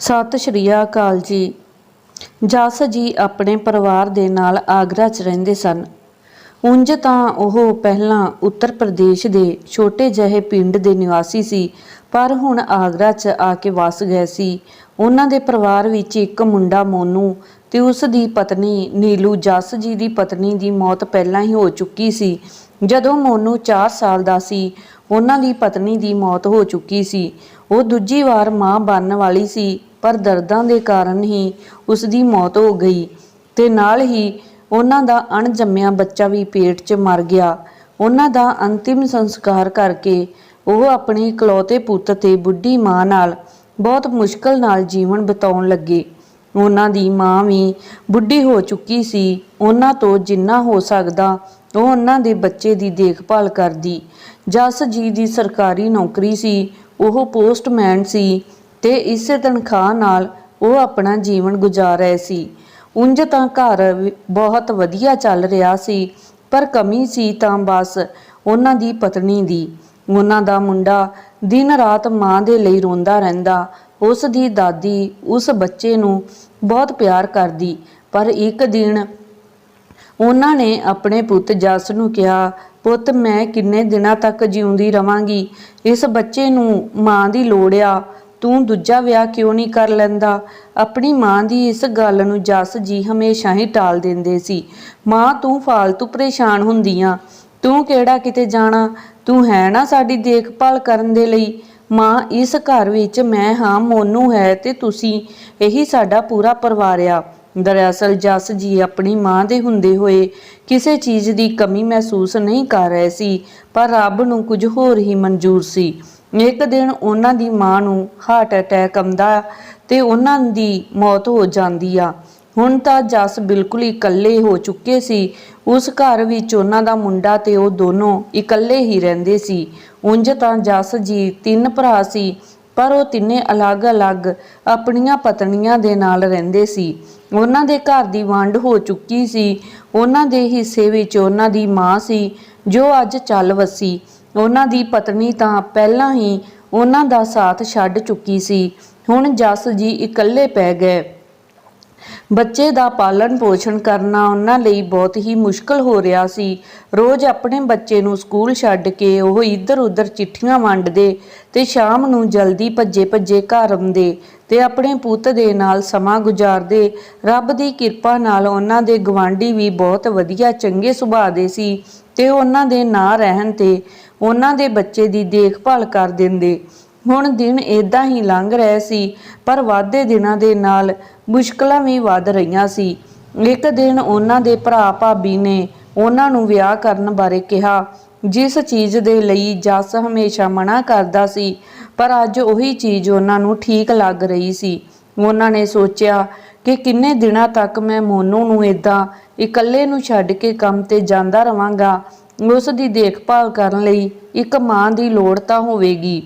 ਸਤਿ ਸ਼੍ਰੀ ਅਕਾਲ ਜੀ। ਜਸ ਜੀ ਆਪਣੇ ਪਰਿਵਾਰ ਦੇ ਨਾਲ ਆਗਰਾ 'ਚ ਰਹਿੰਦੇ ਸਨ। ਉਂਝ ਤਾਂ ਉਹ ਪਹਿਲਾਂ ਉੱਤਰ ਪ੍ਰਦੇਸ਼ ਦੇ ਛੋਟੇ ਜਿਹੇ ਪਿੰਡ ਦੇ ਨਿਵਾਸੀ ਸੀ, ਪਰ ਹੁਣ ਆਗਰਾ 'ਚ ਆ ਕੇ ਵਸ ਗਏ ਸੀ। ਉਹਨਾਂ ਦੇ ਪਰਿਵਾਰ ਵਿੱਚ ਇੱਕ ਮੁੰਡਾ ਮੋਨੂ ਤੇ ਉਸ ਦੀ ਪਤਨੀ ਨੀਲੂ। ਜਸ ਜੀ ਦੀ ਪਤਨੀ ਦੀ ਮੌਤ ਪਹਿਲਾਂ ਹੀ ਹੋ ਚੁੱਕੀ ਸੀ। ਜਦੋਂ ਮੋਨੂ 4 ਸਾਲ ਦਾ ਸੀ, ਉਹਨਾਂ ਦੀ ਪਤਨੀ ਦੀ ਮੌਤ ਹੋ ਚੁੱਕੀ ਸੀ। ਉਹ ਦੂਜੀ ਵਾਰ ਮਾਂ ਬਣਨ ਵਾਲੀ ਸੀ, ਪਰ ਦਰਦਾਂ ਦੇ ਕਾਰਨ ਹੀ ਉਸ ਦੀ ਮੌਤ ਹੋ ਗਈ ਤੇ ਨਾਲ ਹੀ ਉਹਨਾਂ ਦਾ ਅਣਜੰਮਿਆ ਬੱਚਾ ਵੀ ਪੇਟ 'ਚ ਮਰ ਗਿਆ। ਉਹਨਾਂ ਦਾ ਅੰਤਿਮ ਸੰਸਕਾਰ ਕਰਕੇ ਉਹ ਆਪਣੇ ਇਕਲੌਤੇ ਪੁੱਤ ਤੇ ਬੁੱਢੀ ਮਾਂ ਨਾਲ ਬਹੁਤ ਮੁਸ਼ਕਲ ਨਾਲ ਜੀਵਨ ਬਿਤਾਉਣ ਲੱਗੇ। ਉਹਨਾਂ ਦੀ ਮਾਂ ਵੀ ਬੁੱਢੀ ਹੋ ਚੁੱਕੀ ਸੀ। ਉਹਨਾਂ ਤੋਂ ਜਿੰਨਾ ਹੋ ਸਕਦਾ, ਉਹ ਉਹਨਾਂ ਦੇ ਬੱਚੇ ਦੀ ਦੇਖਭਾਲ ਕਰਦੀ। ਜਸ ਜੀ ਦੀ ਸਰਕਾਰੀ ਨੌਕਰੀ ਸੀ। ਉਹ ਪੋਸਟਮੈਨ ਸੀ ਤੇ ਇਸੇ ਤਨਖਾਹ ਨਾਲ ਉਹ ਆਪਣਾ ਜੀਵਨ ਗੁਜ਼ਾਰ ਰਹੇ ਸੀ। ਉਂਝ ਤਾਂ ਘਰ ਬਹੁਤ ਵਧੀਆ ਚੱਲ ਰਿਹਾ ਸੀ, ਪਰ ਕਮੀ ਸੀ ਤਾਂ ਬਸ ਉਹਨਾਂ ਦੀ ਪਤਨੀ ਦੀ। ਉਹਨਾਂ ਦਾ ਮੁੰਡਾ ਦਿਨ ਰਾਤ ਮਾਂ ਦੇ ਲਈ ਰੋਂਦਾ ਰਹਿੰਦਾ। ਉਸ ਦੀ ਦਾਦੀ ਉਸ ਬੱਚੇ ਨੂੰ ਬਹੁਤ ਪਿਆਰ ਕਰਦੀ, ਪਰ ਇੱਕ ਦਿਨ ਉਹਨਾਂ ਨੇ ਆਪਣੇ ਪੁੱਤ ਜਸ ਨੂੰ ਕਿਹਾ ਪੁੱਤ, ਮੈਂ ਕਿੰਨੇ ਦਿਨਾਂ ਤੱਕ ਜਿਉਂਦੀ ਰਵਾਂਗੀ। ਇਸ ਬੱਚੇ ਨੂੰ ਮਾਂ ਦੀ ਲੋੜ ਆ। ਤੂੰ ਦੂਜਾ ਵਿਆਹ ਕਿਉਂ ਨਹੀਂ ਕਰ ਲੈਂਦਾ? ਆਪਣੀ ਮਾਂ ਦੀ ਇਸ ਗੱਲ ਨੂੰ ਜਸ ਜੀ ਹਮੇਸ਼ਾ ਹੀ ਟਾਲ ਦਿੰਦੇ ਸੀ। ਮਾਂ, ਤੂੰ ਫਾਲਤੂ ਪਰੇਸ਼ਾਨ ਹੁੰਦੀਆਂ। ਤੂੰ ਕਿਹੜਾ ਕਿਤੇ ਜਾਣਾ? ਤੂੰ ਹੈ ਨਾ ਸਾਡੀ ਦੇਖਭਾਲ ਕਰਨ ਦੇ ਲਈ। ਮਾਂ, ਇਸ ਘਰ ਵਿੱਚ ਮੈਂ ਹਾਂ, ਮੋਨੂ ਹੈ ਤੇ ਤੁਸੀਂ, ਇਹੀ ਸਾਡਾ ਪੂਰਾ ਪਰਿਵਾਰ ਆ। ਦਰਅਸਲ ਜਸ ਜੀ ਆਪਣੀ ਮਾਂ ਦੇ ਹੁੰਦੇ ਹੋਏ ਕਿਸੇ ਚੀਜ਼ ਦੀ ਕਮੀ ਮਹਿਸੂਸ ਨਹੀਂ ਕਰ ਰਹੇ ਸੀ, ਪਰ ਰੱਬ ਨੂੰ ਕੁਝ ਹੋਰ ਹੀ ਮਨਜ਼ੂਰ ਸੀ। ਇੱਕ ਦਿਨ ਉਹਨਾਂ ਦੀ ਮਾਂ ਨੂੰ ਹਾਰਟ ਅਟੈਕ ਆਉਂਦਾ ਤੇ ਉਹਨਾਂ ਦੀ ਮੌਤ ਹੋ ਜਾਂਦੀ ਆ। ਹੁਣ ਤਾਂ ਜਸ ਬਿਲਕੁਲ ਹੀ ਇਕੱਲੇ ਹੋ ਚੁੱਕੇ ਸੀ। ਉਸ ਘਰ ਵਿੱਚ ਉਹਨਾਂ ਦਾ ਮੁੰਡਾ ਤੇ ਉਹ ਦੋਨੋਂ ਇਕੱਲੇ ਹੀ ਰਹਿੰਦੇ ਸੀ। ਉਂਝ ਤਾਂ ਜਸ ਜੀ ਤਿੰਨ ਭਰਾ ਸੀ। ਪਰ ਉਹ ਤਿੰਨੇ ਅਲੱਗ-ਅਲੱਗ ਆਪਣੀਆਂ ਪਤਨੀਆਂ ਦੇ ਨਾਲ ਰਹਿੰਦੇ ਸੀ। ਉਹਨਾਂ ਦੇ ਘਰ ਦੀ ਵੰਡ ਹੋ ਚੁੱਕੀ ਸੀ। ਉਹਨਾਂ ਦੇ ਹਿੱਸੇ ਵਿੱਚ ਉਹਨਾਂ ਦੀ ਮਾਂ ਸੀ, ਜੋ ਅੱਜ ਚੱਲ ਵਸੀ। ਉਹਨਾਂ ਦੀ ਪਤਨੀ ਤਾਂ ਪਹਿਲਾਂ ਹੀ ਉਹਨਾਂ ਦਾ ਸਾਥ ਛੱਡ ਚੁੱਕੀ ਸੀ। ਹੁਣ ਜਸ ਜੀ ਇਕੱਲੇ ਪੈ ਗਏ। ਬੱਚੇ ਦਾ ਪਾਲਣ ਪੋਸ਼ਣ ਕਰਨਾ ਉਹਨਾਂ ਲਈ ਬਹੁਤ ਹੀ ਮੁਸ਼ਕਲ ਹੋ ਰਿਹਾ ਸੀ। ਰੋਜ਼ ਆਪਣੇ ਬੱਚੇ ਨੂੰ ਸਕੂਲ ਛੱਡ ਕੇ ਉਹ ਇੱਧਰ-ਉੱਧਰ ਚਿੱਠੀਆਂ ਵੰਡਦੇ ਤੇ ਸ਼ਾਮ ਨੂੰ ਜਲਦੀ ਭੱਜੇ-ਭੱਜੇ ਘਰ ਆਉਂਦੇ ਤੇ ਆਪਣੇ ਪੁੱਤ ਦੇ ਨਾਲ ਸਮਾਂ ਗੁਜ਼ਾਰਦੇ। ਰੱਬ ਦੀ ਕਿਰਪਾ ਨਾਲ ਉਹਨਾਂ ਦੇ ਗਵਾਂਢੀ ਵੀ ਬਹੁਤ ਵਧੀਆ, ਚੰਗੇ ਸੁਭਾਅ ਦੇ ਸੀ ਤੇ ਉਹਨਾਂ ਦੇ ਨਾਂ ਰਹਿਣ ਤੇ ਉਹਨਾਂ ਦੇ ਬੱਚੇ ਦੀ ਦੇਖਭਾਲ ਕਰ ਦਿੰਦੇ। ਹੁਣ ਦਿਨ ਇਦਾਂ ਹੀ ਲੰਘ ਰਹੇ ਸੀ, ਪਰ ਵਾਧੇ ਦਿਨਾਂ ਦੇ ਨਾਲ ਮੁਸ਼ਕਲਾਂ ਵੀ ਵੱਧ ਰਹੀਆਂ ਸੀ। ਇੱਕ ਦਿਨ ਉਹਨਾਂ ਦੇ ਭਰਾ ਭਾਬੀ ਨੇ ਉਹਨਾਂ ਨੂੰ ਵਿਆਹ ਕਰਨ ਬਾਰੇ ਕਿਹਾ, ਜਿਸ ਚੀਜ਼ ਦੇ ਲਈ ਜੱਸ ਹਮੇਸ਼ਾ ਮਨਾ ਕਰਦਾ ਸੀ, ਪਰ ਅੱਜ ਉਹੀ ਚੀਜ਼ ਉਹਨਾਂ ਨੂੰ ਠੀਕ ਲੱਗ ਰਹੀ ਸੀ। ਉਹਨਾਂ ਨੇ ਸੋਚਿਆ ਕਿ ਕਿੰਨੇ ਦਿਨਾਂ ਤੱਕ ਮੈਂ ਮੋਨੂ ਨੂੰ ਇਦਾਂ ਇਕੱਲੇ ਨੂੰ ਛੱਡ ਕੇ ਕੰਮ ਤੇ ਜਾਂਦਾ ਰਵਾਂਗਾ, ਉਸ ਦੀ ਦੇਖਭਾਲ ਕਰਨ ਲਈ ਇੱਕ ਮਾਂ ਦੀ ਲੋੜ ਤਾਂ ਹੋਵੇਗੀ।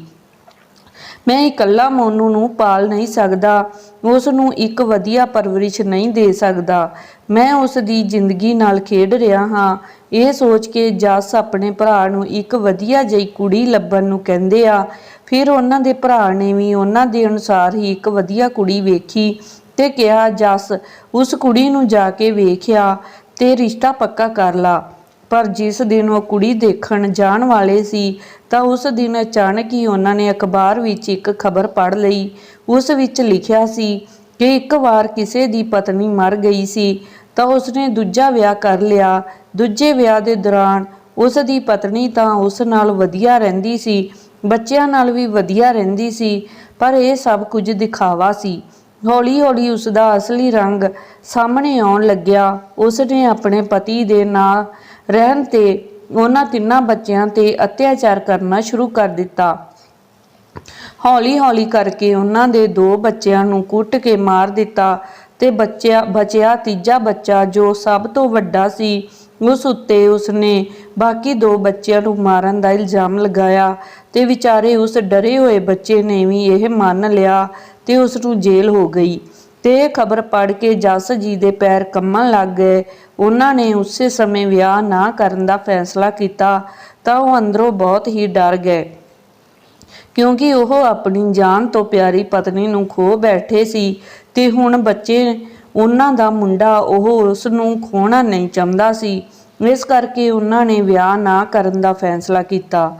ਮੈਂ ਇਕੱਲਾ ਮੋਨੂ ਨੂੰ ਪਾਲ ਨਹੀਂ ਸਕਦਾ, ਉਸ ਨੂੰ ਇੱਕ ਵਧੀਆ ਪਰਵਰਿਸ਼ ਨਹੀਂ ਦੇ ਸਕਦਾ। ਮੈਂ ਉਸ ਦੀ ਜ਼ਿੰਦਗੀ ਨਾਲ ਖੇਡ ਰਿਹਾ ਹਾਂ। ਇਹ ਸੋਚ ਕੇ ਜੱਸ ਆਪਣੇ ਭਰਾ ਨੂੰ ਇੱਕ ਵਧੀਆ ਜਿਹੀ ਕੁੜੀ ਲੱਭਣ ਨੂੰ ਕਹਿੰਦੇ ਆ। ਫਿਰ ਉਹਨਾਂ ਦੇ ਭਰਾ ਨੇ ਵੀ ਉਹਨਾਂ ਦੇ ਅਨੁਸਾਰ ਹੀ ਇੱਕ ਵਧੀਆ ਕੁੜੀ ਵੇਖੀ ਤੇ ਕਿਹਾ, ਜੱਸ, ਉਸ ਕੁੜੀ ਨੂੰ ਜਾ ਕੇ ਵੇਖਿਆ ਤੇ ਰਿਸ਼ਤਾ ਪੱਕਾ ਕਰ ਲਾ। ਪਰ ਜਿਸ ਦਿਨ ਉਹ ਕੁੜੀ ਦੇਖਣ ਜਾਣ ਵਾਲੇ ਸੀ, ਤਾਂ ਉਸ ਦਿਨ ਅਚਾਨਕ ਹੀ ਉਹਨਾਂ ਨੇ ਅਖਬਾਰ ਵਿੱਚ ਇੱਕ ਖਬਰ ਪੜ੍ਹ ਲਈ। ਉਸ ਵਿੱਚ ਲਿਖਿਆ ਸੀ ਕਿ ਇੱਕ ਵਾਰ ਕਿਸੇ ਦੀ ਪਤਨੀ ਮਰ ਗਈ ਸੀ, ਤਾਂ ਉਸਨੇ ਦੂਜਾ ਵਿਆਹ ਕਰ ਲਿਆ। ਦੂਜੇ ਵਿਆਹ ਦੇ ਦੌਰਾਨ ਉਸ ਦੀ ਪਤਨੀ ਤਾਂ ਉਸ ਨਾਲ ਵਧੀਆ ਰਹਿੰਦੀ ਸੀ, ਬੱਚਿਆਂ ਨਾਲ ਵੀ ਵਧੀਆ ਰਹਿੰਦੀ ਸੀ, ਪਰ ਇਹ ਸਭ ਕੁਝ ਦਿਖਾਵਾ ਸੀ। ਹੌਲੀ-ਹੌਲੀ ਉਸ ਦਾ ਅਸਲੀ ਰੰਗ ਸਾਹਮਣੇ ਆਉਣ ਲੱਗਿਆ। ਉਸ ਨੇ ਆਪਣੇ ਪਤੀ ਦੇ ਨਾਂ ਰਹਿਣ ਤੇ ਉਹਨਾਂ ਤਿੰਨਾਂ ਬੱਚਿਆਂ ਤੇ ਅਤਿਆਚਾਰ ਕਰਨਾ ਸ਼ੁਰੂ ਕਰ ਦਿੱਤਾ। ਹੌਲੀ-ਹੌਲੀ ਕਰਕੇ ਉਹਨਾਂ ਦੇ ਦੋ ਬੱਚਿਆਂ ਨੂੰ ਕੁੱਟ ਕੇ ਮਾਰ ਦਿੱਤਾ ਤੇ ਬੱਚਿਆ, ਬਚਿਆ ਤੀਜਾ ਬੱਚਾ ਜੋ ਸਭ ਤੋਂ ਵੱਡਾ ਸੀ, ਉਸ ਉੱਤੇ ਉਸਨੇ ਬਾਕੀ ਦੋ ਬੱਚਿਆਂ ਨੂੰ ਮਾਰਨ ਦਾ ਇਲਜ਼ਾਮ ਲਗਾਇਆ ਤੇ ਵਿਚਾਰੇ ਉਸ ਡਰੇ ਹੋਏ ਬੱਚੇ ਨੇ ਵੀ ਇਹ ਮੰਨ ਲਿਆ ਤੇ ਉਸ ਨੂੰ ਜੇਲ੍ਹ ਹੋ ਗਈ। ਤੇ ਇਹ ਖਬਰ ਪੜ੍ਹ ਕੇ ਜਸ ਜੀ ਦੇ ਪੈਰ ਕੰਮਣ ਲੱਗ ਗਏ। ਉਹਨਾਂ ਨੇ ਉਸੇ ਸਮੇਂ ਵਿਆਹ ਨਾ ਕਰਨ ਦਾ ਫੈਸਲਾ ਕੀਤਾ ਤਾਂ ਉਹ ਅੰਦਰੋਂ ਬਹੁਤ ਹੀ ਡਰ ਗਏ। ਕਿਉਂਕਿ ਉਹ ਆਪਣੀ ਜਾਨ ਤੋਂ ਪਿਆਰੀ ਪਤਨੀ ਨੂੰ ਖੋ ਬੈਠੇ ਸੀ ਤੇ ਹੁਣ ਬੱਚੇ ਉਹਨਾਂ ਦਾ ਮੁੰਡਾ ਉਹ ਉਸ ਨੂੰ ਖੋਣਾ ਨਹੀਂ ਚਾਹੁੰਦਾ ਸੀ। ਇਸ ਕਰਕੇ ਉਹਨਾਂ ਨੇ ਵਿਆਹ ਨਾ ਕਰਨ ਦਾ ਫੈਸਲਾ ਕੀਤਾ।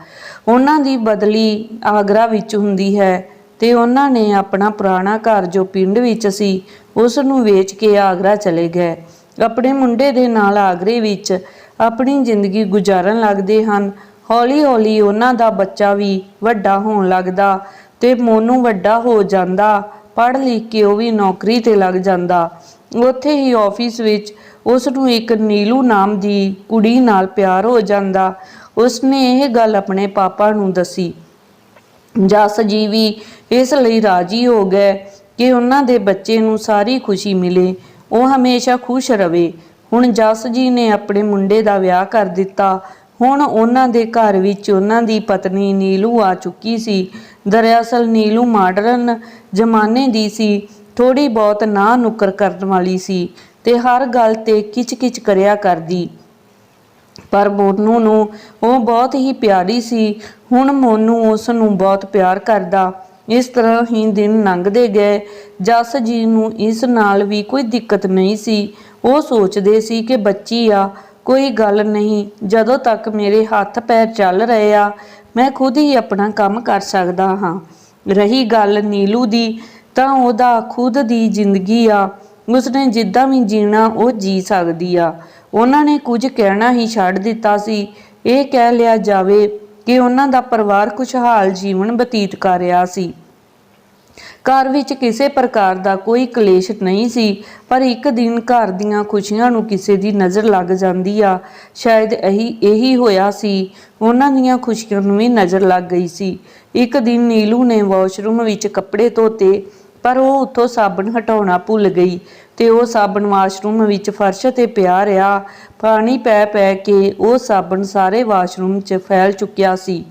ਉਹਨਾਂ ਦੀ ਬਦਲੀ ਆਗਰਾ ਵਿੱਚ ਹੁੰਦੀ ਹੈ। ਤੇ ਉਹਨਾਂ ਨੇ ਆਪਣਾ ਪੁਰਾਣਾ ਘਰ ਜੋ ਪਿੰਡ ਵਿੱਚ ਸੀ ਉਸ ਨੂੰ ਵੇਚ ਕੇ ਆਗਰਾ ਚਲੇ ਗਏ। ਆਪਣੇ ਮੁੰਡੇ ਦੇ ਨਾਲ ਆਗਰੇ ਵਿੱਚ ਆਪਣੀ ਜ਼ਿੰਦਗੀ ਗੁਜ਼ਾਰਨ ਲੱਗਦੇ ਹਨ। ਹੌਲੀ-ਹੌਲੀ ਉਹਨਾਂ ਦਾ ਬੱਚਾ ਵੀ ਵੱਡਾ ਹੋਣ ਲੱਗਦਾ ਤੇ ਮੋਨੂ ਵੱਡਾ ਹੋ ਜਾਂਦਾ। ਪੜ੍ਹ ਲਿਖ ਕੇ ਉਹ ਵੀ ਨੌਕਰੀ ਤੇ ਲੱਗ ਜਾਂਦਾ। ਉੱਥੇ ਹੀ ਆਫਿਸ ਵਿੱਚ ਉਸ ਨੂੰ ਇੱਕ ਨੀਲੂ ਨਾਮ ਦੀ ਕੁੜੀ ਨਾਲ ਪਿਆਰ ਹੋ ਜਾਂਦਾ। ਉਸਨੇ ਇਹ ਗੱਲ ਆਪਣੇ ਪਾਪਾ ਨੂੰ ਦੱਸੀ। ਜਸ ਜੀ ਵੀ ਇਸ ਲਈ ਰਾਜੀ ਹੋ ਗਏ ਕਿ ਉਹਨਾਂ ਦੇ ਬੱਚੇ ਨੂੰ ਸਾਰੀ ਖੁਸ਼ੀ ਮਿਲੇ। ਉਹ ਹਮੇਸ਼ਾ ਖੁਸ਼ ਰਵੇ। ਹੁਣ ਜਸ ਜੀ ਨੇ ਆਪਣੇ ਮੁੰਡੇ ਦਾ ਵਿਆਹ ਕਰ ਦਿੱਤਾ। ਹੁਣ ਉਹਨਾਂ ਦੇ ਘਰ ਵਿੱਚ ਉਹਨਾਂ ਦੀ ਪਤਨੀ ਨੀਲੂ ਆ ਚੁੱਕੀ ਸੀ। ਦਰਅਸਲ ਨੀਲੂ ਮਾਡਰਨ ਜ਼ਮਾਨੇ ਦੀ ਸੀ। ਥੋੜੀ ਬਹੁਤ ਨਾ ਨੁਕਰ ਕਰਨ ਵਾਲੀ ਸੀ ਤੇ ਹਰ ਗੱਲ ਤੇ ਕਿਚ-ਕਿਚ ਕਰਿਆ ਕਰਦੀ। ਪਰ ਮੋਨੂ ਨੂੰ ਉਹ ਬਹੁਤ ਹੀ ਪਿਆਰੀ ਸੀ। ਹੁਣ ਮੋਨੂ ਉਸ ਨੂੰ ਬਹੁਤ ਪਿਆਰ ਕਰਦਾ। ਇਸ ਤਰ੍ਹਾਂ ਹੀ ਦਿਨ ਲੰਘਦੇ ਗਏ। ਜਸ ਜੀ ਨੂੰ ਇਸ ਨਾਲ ਵੀ ਕੋਈ ਦਿੱਕਤ ਨਹੀਂ ਸੀ। ਉਹ ਸੋਚਦੇ ਸੀ ਕਿ ਬੱਚੀ ਆ, ਕੋਈ ਗੱਲ ਨਹੀਂ, ਜਦੋਂ ਤੱਕ ਮੇਰੇ ਹੱਥ ਪੈਰ ਚੱਲ ਰਹੇ ਆ, ਮੈਂ ਖੁਦ ਹੀ ਆਪਣਾ ਕੰਮ ਕਰ ਸਕਦਾ ਹਾਂ। ਰਹੀ ਗੱਲ ਨੀਲੂ ਦੀ, ਤਾਂ ਉਹਦਾ ਖੁਦ ਦੀ ਜ਼ਿੰਦਗੀ ਆ। ਉਸਨੇ ਜਿੱਦਾਂ ਵੀ ਜੀਣਾ, ਉਹ ਜੀ ਸਕਦੀ ਆ। ਉਹਨਾਂ ਨੇ ਕੁਝ ਕਹਿਣਾ ਹੀ ਛੱਡ ਦਿੱਤਾ ਸੀ। ਇਹ ਕਹਿ ਲਿਆ ਜਾਵੇ ਕਿ ਉਹਨਾਂ ਦਾ ਪਰਿਵਾਰ ਖੁਸ਼ਹਾਲ ਜੀਵਨ ਬਤੀਤ ਕਰ ਰਿਹਾ ਸੀ। ਘਰ ਵਿੱਚ ਕਿਸੇ ਪ੍ਰਕਾਰ ਦਾ ਕੋਈ ਕਲੇਸ਼ ਨਹੀਂ ਸੀ, ਪਰ ਇੱਕ ਦਿਨ ਘਰ ਦੀਆਂ ਖੁਸ਼ੀਆਂ ਨੂੰ ਕਿਸੇ ਦੀ ਨਜ਼ਰ ਲੱਗ ਜਾਂਦੀ ਆ। ਸ਼ਾਇਦ ਇਹੀ ਇਹੀ ਹੋਇਆ ਸੀ। ਉਹਨਾਂ ਦੀਆਂ ਖੁਸ਼ੀਆਂ ਨੂੰ ਵੀ ਨਜ਼ਰ ਲੱਗ ਗਈ ਸੀ। ਇੱਕ ਦਿਨ ਨੀਲੂ ਨੇ ਵਾਸ਼ਰੂਮ ਵਿੱਚ ਕੱਪੜੇ ਧੋਤੇ, ਪਰ ਉਹ ਉੱਥੋਂ ਸਾਬਣ ਹਟਾਉਣਾ ਭੁੱਲ ਗਈ। ਤੇ ਉਹ ਸਾਬਣ ਵਾਸ਼ਰੂਮ ਵਿੱਚ ਫਰਸ਼ ਤੇ ਪਿਆ ਰਿਹਾ। ਪਾਣੀ ਪੈ ਪੈ ਕੇ ਉਹ ਸਾਬਣ ਸਾਰੇ ਵਾਸ਼ਰੂਮ 'ਚ ਫੈਲ ਚੁੱਕਿਆ ਸੀ